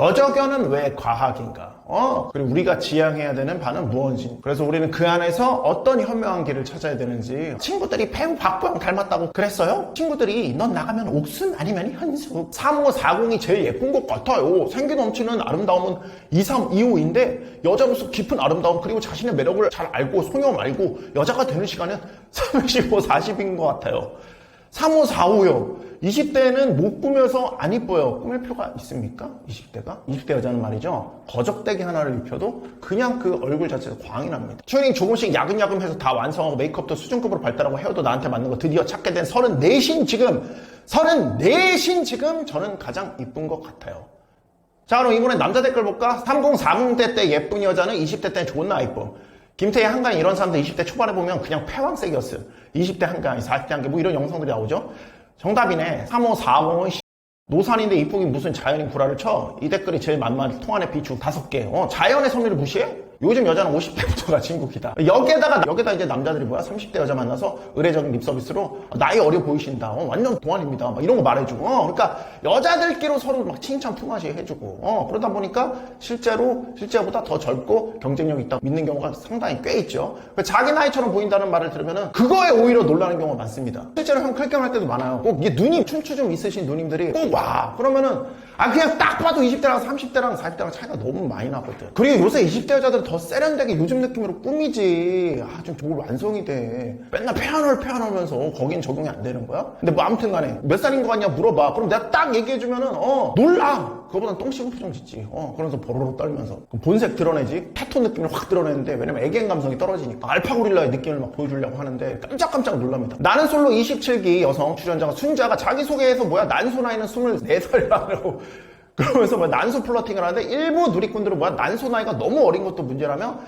어저견은 왜 과학인가? 어, 그리고 우리가 지향해야 되는 바는 무엇인지. 그래서 우리는 그 안에서 어떤 현명한 길을 찾아야 되는지. 친구들이 배우 박보영 닮았다고 그랬어요? 친구들이 넌 나가면 옥순 아니면 현숙. 3540이 제일 예쁜 것 같아요. 생기 넘치는 아름다움은 2325인데 여자 모습 깊은 아름다움 그리고 자신의 매력을 잘 알고 소녀 말고 여자가 되는 시간은 35, 40인 것 같아요. 3545요. 20대는 못 꾸며서 안 이뻐요. 꾸밀 필요가 있습니까? 20대가? 20대 여자는 말이죠. 거적대기 하나를 입혀도 그냥 그 얼굴 자체가 광이 납니다. 튜닝 조금씩 야금야금 해서 다 완성하고 메이크업도 수준급으로 발달하고 헤어도 나한테 맞는 거 드디어 찾게 된 34신 지금 34신 지금 저는 가장 이쁜 것 같아요. 자 그럼 이번엔 남자 댓글 볼까? 3040대 때 예쁜 여자는 20대 때 존나 이쁨. 김태희 한가인 이런 사람들 20대 초반에 보면 그냥 패왕색이었어요. 20대 한가인, 40대 한가인 뭐 이런 영상들이 나오죠. 정답이네. 3540은 노산인데 이쁘긴 무슨 자연인 구라를 쳐. 이 댓글이 제일 만만 통안의 비추 다섯 개. 어, 자연의 섭리를 무시해? 요즘 여자는 50대부터가 진국이다. 여기에다가, 여기다 이제 남자들이 뭐야? 30대 여자 만나서 의례적인 립 서비스로 나이 어려 보이신다. 어, 완전 동안입니다. 막 이런 거 말해주고. 어, 그러니까 여자들끼리 서로 막 칭찬 품앗이 해주고. 어, 그러다 보니까 실제로, 실제보다 더 젊고 경쟁력 있다고 믿는 경우가 상당히 꽤 있죠. 그러니까 자기 나이처럼 보인다는 말을 들으면은 그거에 오히려 놀라는 경우가 많습니다. 실제로 형 클겸 할 때도 많아요. 꼭 이게 누님, 춤추 좀 있으신 누님들이 꼭 와. 그러면은 아 그냥 딱 봐도 20대랑 30대랑 40대랑 차이가 너무 많이 나거든. 그리고 요새 20대 여자들은 더 세련되게 요즘 느낌으로 꾸미지. 아 좀 저걸 완성이 돼. 맨날 페아널 페아널면서 거긴 적용이 안 되는 거야? 근데 뭐 아무튼 간에 몇 살인 거 같냐 물어봐. 그럼 내가 딱 얘기해주면은 어 놀라. 그거보단 똥 씹은 표정 짓지. 어 그러면서 보로로 떨면서 본색 드러내지. 패톤 느낌을 확 드러내는데 왜냐면 애견 감성이 떨어지니까 알파 고릴라의 느낌을 막 보여주려고 하는데 깜짝깜짝 놀랍니다. 나는 솔로 27기 여성 출연자가 순자가 자기소개에서 뭐야 난소 나이는 24살이라고 그러면서 뭐 난소 플러팅을 하는데 일부 누리꾼들은 뭐야? 난소 나이가 너무 어린 것도 문제라며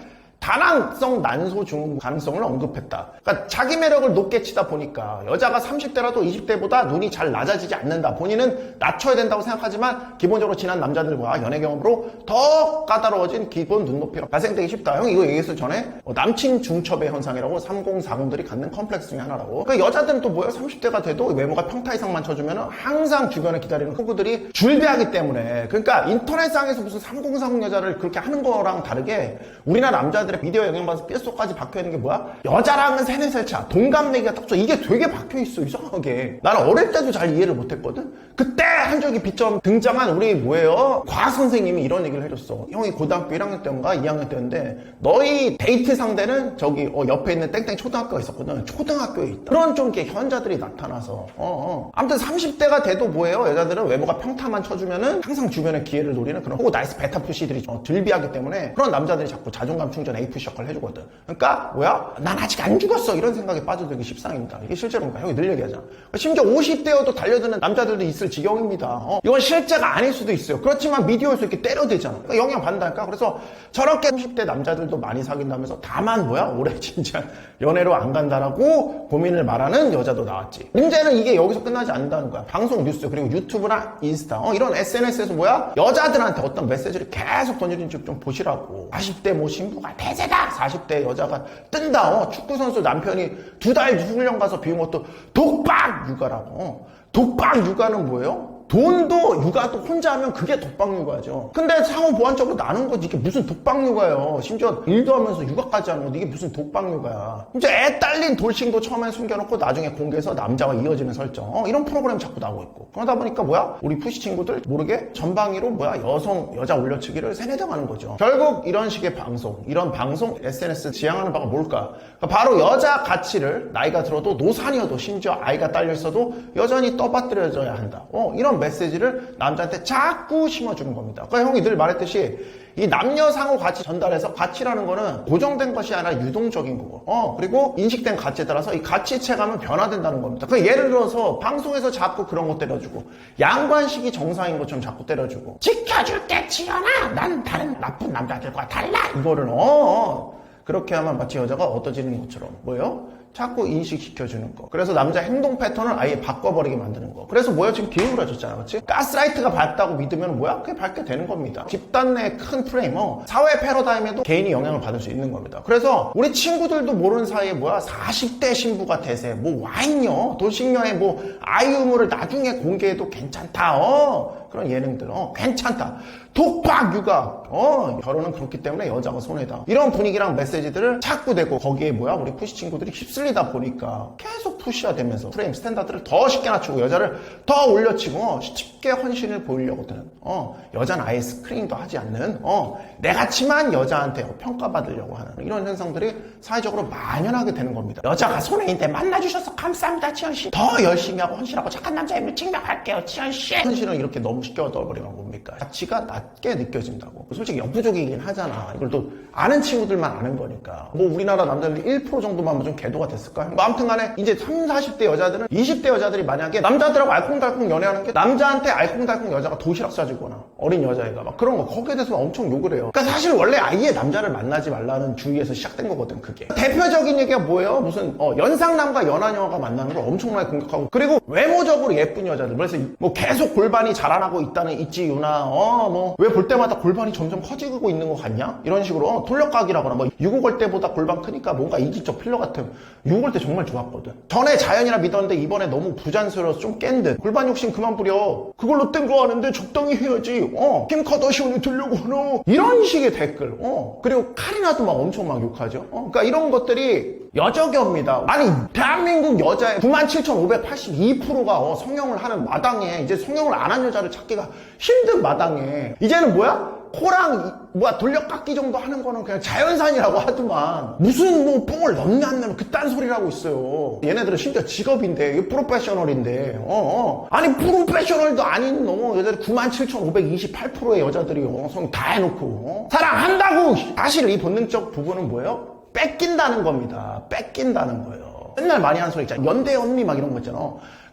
다낭성 난소 증후 가능성을 언급했다. 그러니까 자기 매력을 높게 치다 보니까 여자가 30대라도 20대보다 눈이 잘 낮아지지 않는다. 본인은 낮춰야 된다고 생각하지만 기본적으로 지난 남자들과 연애 경험으로 더 까다로워진 기본 눈높이가 발생되기 쉽다. 형 이거 얘기했을 전에 어, 남친 중첩의 현상이라고 3040들이 갖는 컴플렉스 중에 하나라고. 그러니까 여자들은 또 뭐야 30대가 돼도 외모가 평타 이상만 쳐주면 항상 주변에 기다리는 후구들이 줄배하기 때문에 그러니까 인터넷상에서 무슨 3040 여자를 그렇게 하는 거랑 다르게 우리나라 남자들 미디어 영향받아서 뼛속까지 박혀있는 게 뭐야? 여자랑은 세네 살 차. 동갑내기가 딱 좋아. 이게 되게 박혀있어. 이상하게. 나는 어릴 때도 잘 이해를 못했거든? 그때 한 적이 비점 등장한 우리 뭐예요? 과학 선생님이 이런 얘기를 해줬어. 형이 고등학교 1학년 때인가 2학년 때였는데 너희 데이트 상대는 저기 어, 옆에 있는 땡땡 초등학교가 있었거든. 초등학교에 있다. 그런 좀 이렇게 현자들이 나타나서. 어, 어. 아무튼 30대가 돼도 뭐예요? 여자들은 외모가 평타만 쳐주면은 항상 주변에 기회를 노리는 그런 호구 나이스 베타 푸시들이 어, 들비하기 때문에 그런 남자들이 자꾸 자존감 충전 A 푸시 역할을 해주거든. 그러니까 뭐야? 난 아직 안 죽었어. 이런 생각에 빠져들기 십상입니다. 이게 실제로입니다. 형이 늘 얘기하잖아. 심지어 50대여도 달려드는 남자들도 있을 지경입니다. 어? 이건 실제가 아닐 수도 있어요. 그렇지만 미디어에서 이렇게 때려대잖아. 그러니까 영향 받는다니까. 그래서 저렇게 30대 남자들도 많이 사귄다면서 다만 뭐야? 올해 진짜 연애로 안 간다라고 고민을 말하는 여자도 나왔지. 문제는 이게 여기서 끝나지 않는다는 거야. 방송 뉴스 그리고 유튜브나 인스타 어, 이런 SNS에서 뭐야? 여자들한테 어떤 메시지를 계속 던지는지 좀 보시라고. 40대 뭐 신부가 대 세다. 40대 여자가 뜬다. 어, 축구 선수 남편이 두 달 훈련 가서 비운 것도 독박 육아라고. 어. 독박 육아는 뭐예요? 돈도 육아도 혼자 하면 그게 독박 육아죠. 근데 상호 보완적으로 나는 거지. 이게 무슨 독박 육아예요. 심지어 일도 하면서 육아까지 하는 건데 이게 무슨 독박 육아야. 이제 애 딸린 돌싱도 처음에 숨겨놓고 나중에 공개해서 남자와 이어지는 설정. 어, 이런 프로그램 자꾸 나오고 있고. 그러다 보니까 뭐야? 우리 푸시 친구들 모르게 전방위로 뭐야? 여성, 여자 올려치기를 세뇌당하는 거죠. 결국 이런 식의 방송, 이런 방송, SNS 지향하는 바가 뭘까? 그러니까 바로 여자 가치를 나이가 들어도 노산이어도 심지어 아이가 딸려 있어도 여전히 떠받들여져야 한다. 어, 이런 메시지를 남자한테 자꾸 심어주는 겁니다. 그러니까 형이 늘 말했듯이 이 남녀 상호 가치 전달해서 가치라는 거는 고정된 것이 아니라 유동적인 거고, 어, 그리고 인식된 가치에 따라서 이 가치 체감은 변화된다는 겁니다. 그 예를 들어서 방송에서 자꾸 그런 거 때려주고, 양관식이 정상인 것처럼 자꾸 때려주고, 지켜줄게, 지연아! 난 다른 나쁜 남자들과 달라! 이거를, 어, 어. 그렇게 하면 마치 여자가 얻어지는 것처럼 뭐예요? 자꾸 인식시켜주는 거. 그래서 남자 행동 패턴을 아예 바꿔버리게 만드는 거. 그래서 뭐야? 지금 기울어졌잖아. 그렇지? 가스라이트가 밝다고 믿으면 뭐야? 그게 밝게 되는 겁니다. 집단 내 큰 프레임어 사회 패러다임에도 개인이 영향을 받을 수 있는 겁니다. 그래서 우리 친구들도 모르는 사이에 뭐야? 40대 신부가 대세. 뭐 와인요? 돌싱녀의 뭐 아이 유물을 나중에 공개해도 괜찮다. 어? 그런 예능들 어 괜찮다 독박 육아 어 결혼은 그렇기 때문에 여자가 손해다 이런 분위기랑 메시지들을 자꾸 대고 거기에 뭐야 우리 푸시 친구들이 휩쓸 리다 보니까 계속 푸시가 되면서 프레임 스탠다드를 더 쉽게 낮추고 여자를 더 올려치고 어, 쉽게 헌신을 보이려고 드는 어 여자는 아예 스크린도 하지 않는 어 내같이만 여자한테 평가받으려고 하는 이런 현상들이 사회적으로 만연하게 되는 겁니다. 여자가 손해인데 만나주셔서 감사합니다 지현 씨 더 열심히 하고 헌신하고 착한 남자임을 증명할게요 지현 씨. 헌신을 이렇게 너무 쉽게 얻어버리면 뭡니까? 가치가 낮게 느껴진다고. 솔직히 역부족이긴 하잖아. 이걸 또 아는 친구들만 아는 거니까. 뭐 우리나라 남자들 1% 정도만 좀 개도가 됐을까? 뭐 아무튼 간에 이제 30, 40대 여자들은 20대 여자들이 만약에 남자들하고 알콩달콩 연애하는 게 남자한테 알콩달콩 여자가 도시락 싸주거나 어린 여자애가 막 그런 거 거기에 대해서 엄청 욕을 해요. 그러니까 사실 원래 아예 남자를 만나지 말라는 주의에서 시작된 거거든 그게. 대표적인 얘기가 뭐예요? 무슨 어, 연상남과 연하녀가 만나는 걸 엄청나게 공격하고 그리고 외모적으로 예쁜 여자들. 그래서 뭐 계속 골반이 자라나고 있다는 있지 유나 어 뭐 왜 볼 때마다 골반이 점점 커지고 있는 것 같냐? 이런 식으로 어, 돌려가기라거나 뭐 유국올 때보다 골반 크니까 뭔가 이기적 필러 같은 유국올 때 정말 좋았거든. 전에 자연이라 믿었는데 이번에 너무 부자연스러워서 좀 깬 듯. 골반 욕심 그만 부려. 그걸로 뜬거 아는데 적당히 해야지. 어 김 카더시온이 들려고 하나 이런 식의 댓글 어. 그리고 카리나도 막 엄청 막 욕하죠. 어 그러니까 이런 것들이 여적입니다 아니 대한민국 여자의 97,582%가 어, 성형을 하는 마당에 이제 성형을 안 한 여자를 찾기가 힘든 마당에 이제는 뭐야? 코랑 이- 뭐야 돌려깎기 정도 하는 거는 그냥 자연산이라고 하더만 무슨 뭐 뽕을 넣냐 안 넣냐 그딴 소리를 하고 있어요 얘네들은 심지어 직업인데 프로페셔널인데 어, 어. 아니 프로페셔널도 아닌 너 여자들 97,528%의 여자들이 어, 성다 해놓고 어? 사랑한다고 사실 이 본능적 부분은 뭐예요? 뺏긴다는 겁니다. 뺏긴다는 거예요. 맨날 많이 하는 소리 있잖아 연대 언니 막 이런 거 있잖아.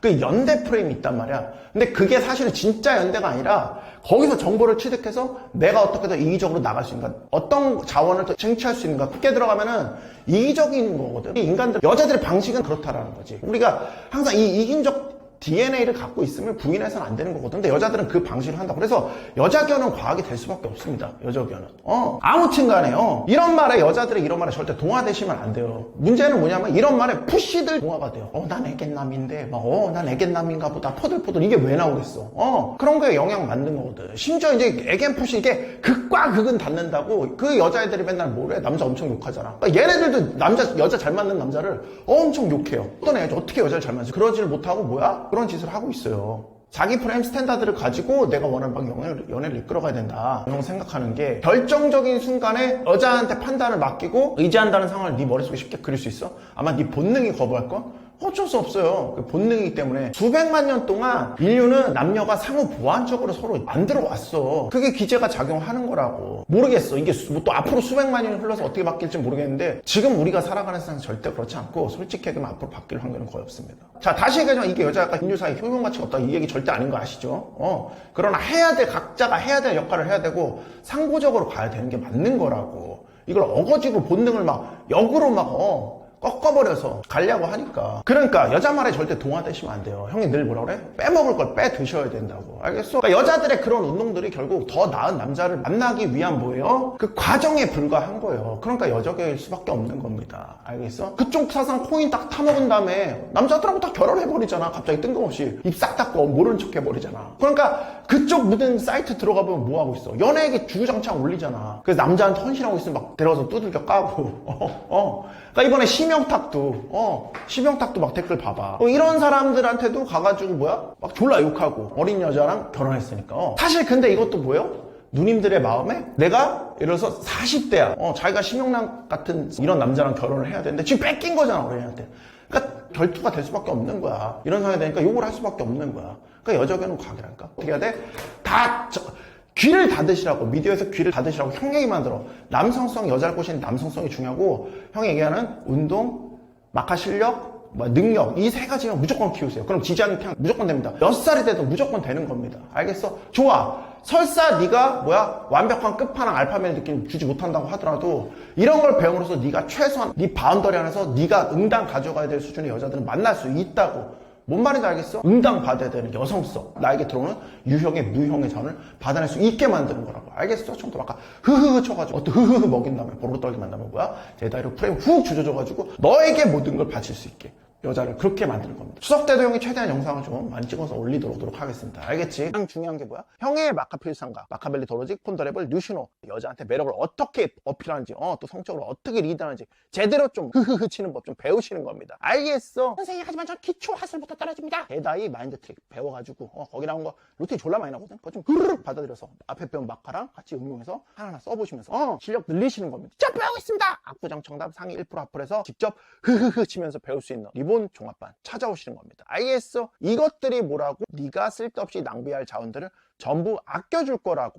그 연대 프레임이 있단 말이야. 근데 그게 사실은 진짜 연대가 아니라 거기서 정보를 취득해서 내가 어떻게든 이기적으로 나갈 수 있는가 어떤 자원을 더 쟁취할 수 있는가 그게 들어가면은 이기적인 거거든. 이 인간들 여자들의 방식은 그렇다라는 거지. 우리가 항상 이 이긴적 DNA를 갖고 있으면 부인해서는 안 되는 거거든. 근데 여자들은 그 방식을 한다. 그래서 여자견은 과학이 될 수밖에 없습니다. 여자견은. 어. 아무튼 간에 요. 이런 말에 여자들의 이런 말에 절대 동화되시면 안 돼요. 문제는 뭐냐면 이런 말에 푸시들 동화가 돼요. 어, 난 애견남인데. 막, 어, 난 애견남인가 보다. 포들포들. 이게 왜 나오겠어? 어. 그런 거에 영향 받는 거거든. 심지어 이제 애견 푸시 이게 극과 극은 닿는다고 그 여자애들이 맨날 뭐래? 남자 엄청 욕하잖아. 그러니까 얘네들도 남자, 여자 잘 맞는 남자를 엄청 욕해요. 어떤 애가 어떻게 여자를 잘 맞지? 그러지를 못하고 뭐야? 그런 짓을 하고 있어요. 자기 프레임 스탠다드를 가지고 내가 원하는 방 연애를, 연애를 이끌어가야 된다. 이런 생각하는 게 결정적인 순간에 여자한테 판단을 맡기고 의지한다는 상황을 네 머릿속에 쉽게 그릴 수 있어? 아마 네 본능이 거부할 거? 어쩔 수 없어요. 그 본능이기 때문에 수백만 년 동안 인류는 남녀가 상호 보완적으로 서로 만들어 왔어. 그게 기제가 작용하는 거라고. 모르겠어. 이게 수- 또 앞으로 수백만 년이 흘러서 어떻게 바뀔지 모르겠는데 지금 우리가 살아가는 세상은 절대 그렇지 않고 얘기하면 앞으로 바뀔 확률은 거의 없습니다. 자 다시 얘기하자면 이게 여자가 인류 사이 효용 가치가 없다 이 얘기 절대 아닌 거 아시죠? 어. 그러나 해야 될 각자가 해야 될 역할을 해야 되고 상부적으로 가야 되는 게 맞는 거라고. 이걸 어거지고 본능을 막 역으로 막 어. 꺾어버려서 가려고 하니까. 그러니까 여자 말에 절대 동화되시면 안 돼요. 형이 늘 뭐라 그래? 빼먹을 걸 빼 드셔야 된다고. 알겠어? 그러니까 여자들의 그런 운동들이 결국 더 나은 남자를 만나기 위한 뭐예요? 그 과정에 불과한 거예요. 그러니까 여적일 수밖에 없는 겁니다. 알겠어? 그쪽 사상 코인 딱 타먹은 다음에 남자들하고 다 결혼해버리잖아. 갑자기 뜬금없이. 입싹 닫고 모르는 척 해버리잖아. 그러니까 그쪽 묻은 사이트 들어가 보면 뭐하고 있어? 연예계 주구장창 올리잖아. 그래서 남자한테 헌신하고 있으면 막 데려가서 두들겨 까고. 어, 어. 그러니까 이번에 심 영탁도 어 심영탁도 막 댓글 봐봐. 어, 이런 사람들한테도 가가지고 뭐야? 막 졸라 욕하고 어린 여자랑 결혼했으니까. 어. 사실 근데 이것도 뭐예요? 누님들의 마음에 내가 예를 들어서 40대야. 어, 자기가 심영락 같은 이런 남자랑 결혼을 해야 되는데 지금 뺏긴 거잖아 어린이한테. 그러니까 결투가 될 수밖에 없는 거야. 이런 상황이 되니까 욕을 할 수밖에 없는 거야. 그러니까 여자견은 과학이라니까? 어떻게 해야 돼? 다 저, 귀를 닫으시라고 미디어에서 귀를 닫으시라고 형 얘기만 들어. 남성성 여자를 꼬시는 남성성이 중요하고 형이 얘기하는 운동 마카 실력 뭐 능력 이 세 가지만 무조건 키우세요. 그럼 지지하는 그냥 무조건 됩니다. 몇 살이 돼도 무조건 되는 겁니다. 알겠어? 좋아. 설사 네가 뭐야? 완벽한 끝판왕 알파벳 느낌 주지 못한다고 하더라도 이런 걸 배움으로써 네가 최소한 네 바운더리 안에서 네가 응당 가져가야 될 수준의 여자들을 만날 수 있다고 뭔 말인지 알겠어? 응당 받아야 되는 여성성 나에게 들어오는 유형의 무형의 전을 받아낼 수 있게 만드는 거라고 알겠어? 처음부터 아까 흐흐흐 쳐가지고 어떤 흐흐흐 먹인 다음에 보로 떨게 만나면 뭐야? 제다리로 프레임 훅 조져줘가지고 너에게 모든 걸 바칠 수 있게 여자를 그렇게 만드는 겁니다. 추석 때도 형이 최대한 영상을 좀 많이 찍어서 올리도록 하겠습니다. 알겠지? 가장 중요한 게 뭐야? 형의 마카필상가, 마카벨리 도로직, 폰더레블, 뉴시노 여자한테 매력을 어떻게 어필하는지, 어, 또 성적으로 어떻게 리드하는지 제대로 좀 흐흐흐 치는 법 좀 배우시는 겁니다. 알겠어? 선생님 하지만 전 기초 하술부터 떨어집니다. 대다이 마인드 트릭 배워가지고 어, 거기 나온 거 루틴 졸라 많이 나거든. 그거 좀 흐르륵 받아들여서 앞에 배운 마카랑 같이 응용해서 하나하나 써보시면서 어, 실력 늘리시는 겁니다. 자 배우고 있습니다. 압구정 정답 상위 1% 앞을해서 직접 흐흐흐 치면서 배울 수 있는 리본 종합반 찾아오시는 겁니다. 알겠어? 이것들이 뭐라고? 네가 쓸데없이 낭비할 자원들을 전부 아껴줄 거라고